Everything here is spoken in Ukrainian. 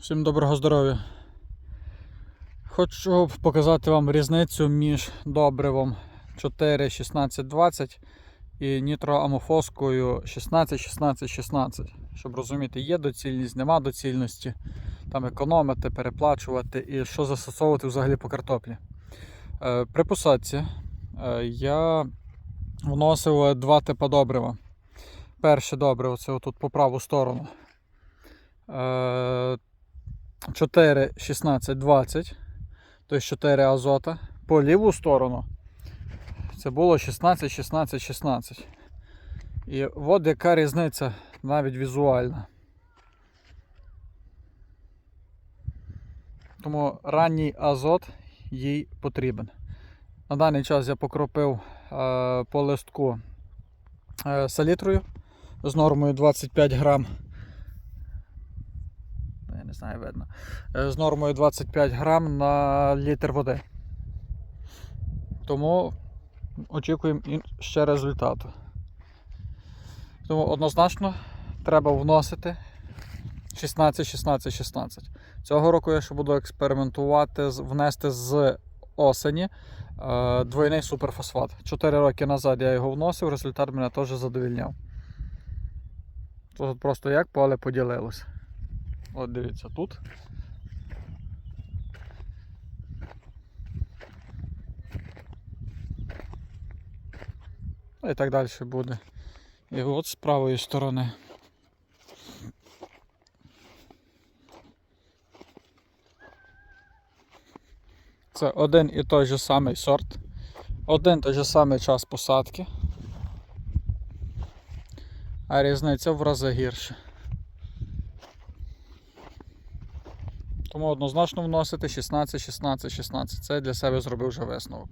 Всім доброго здоров'я. Хочу показати вам різницю між добривом 4, 16, 20 і нітроамофоскою 16, 16, 16. Щоб розуміти, є доцільність, нема доцільності, там економити, переплачувати і що застосовувати взагалі по картоплі. Е, При посадці е, я вносив два типи добрива. Перше добриво це отут по праву сторону. Е, 4, 16, 20, тобто 4 азота. По ліву сторону це було 16, 16, 16. І от яка різниця навіть візуальна. Тому ранній азот їй потрібен. На даний час я покропив е, по листку е, салітрою з нормою 25 грам. Знаю, видно. Е, З нормою 25 грам на літр води. Тому очікуємо ще результату. Тому однозначно треба вносити 16, 16, 16. Цього року я ще буду експериментувати, внести з осені е, двойний суперфосфат. 4 роки назад я його вносив, результат мене теж задовільняв. Тут просто як поле поділилося. От дивіться тут. Ну, І так далі буде. І от з правої сторони. Це один і той же самий сорт, один той же самий час посадки, а різниця в рази гірше. Тому однозначно вносити 16, 16, 16. Це я для себе зробив вже висновок.